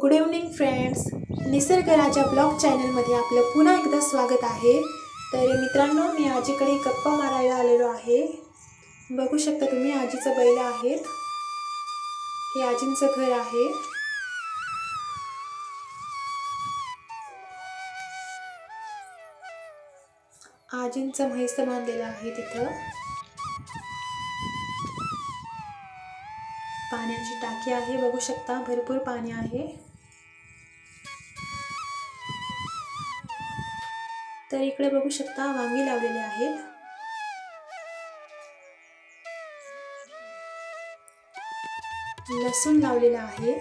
Good evening friends निसर्ग राजा blog चॅनलमध्ये आपलं पुन्हा एकदा स्वागत आहे. तर मित्रांनो मी आजीकडे गप्पा मारायला आलेलो आहे. बघू शकता तुम्ही आजीचं बैल आहेत. हे आजींचं घर आहे. आजींचं म्हैस बांधलेलं आहे तिथं. पाण्याची टाकी आहे. बघू शकता भरपूर पाणी आहे. तर इकडे बघू शकता वांगी लावलेले आहेत. लसूण लावलेला आहे.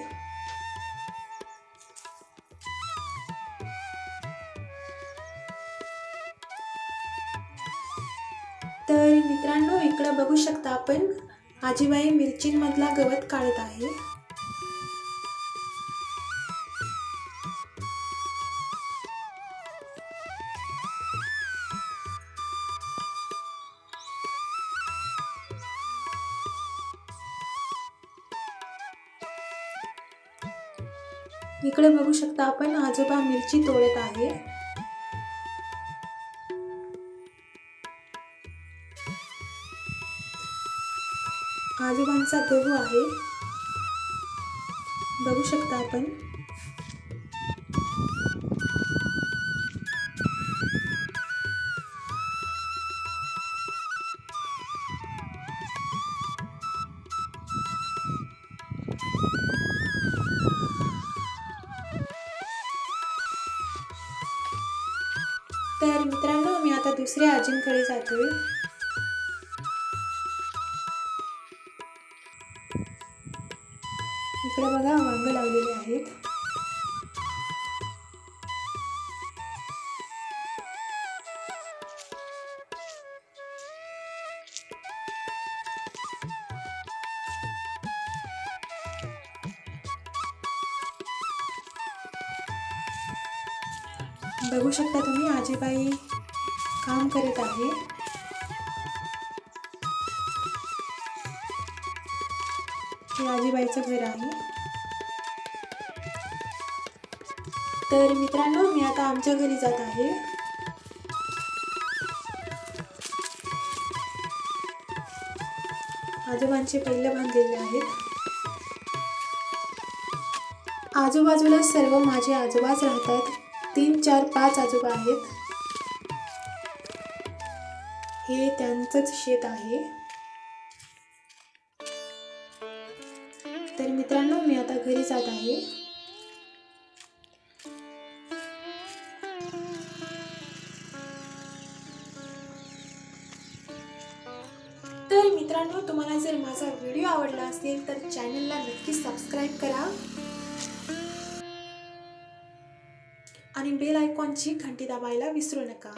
तर मित्रांनो इकडं बघू शकता आपण आजीबाई मिरचींमधला गवत काढत आहे. इकडे बघू शकता आपण आजोबा मिरची तोडत आहे. आजोबांचा गहू आहे. बघू शकता आपण. तर मित्रांनो मी आता दुसऱ्या आजींकडे जातोय. इकडे बघा वांग लावलेले आहेत. बघू शकता तुम्ही आजीबाई काम करत आहे हे आजीबाईचं घर आहे. तर मित्रांनो मी आता आमच्या घरी जात आहे. आजोबांचे पहिले बांधलेले आहेत. आजूबाजूला सर्व माझे आजोबाच राहतात. तीन चार पाच आजोबा आहेत. हे त्यांचंच शेत आहे. मित्रांनो मी आता घरी जात आहे. तर मित्रांनो तुम्हाला जर माझा व्हिडिओ आवडला असेल तर चॅनलला नक्की सबस्क्राईब करा. आणि बेल आयकॉनची घंटी दाबायला विसरू नका.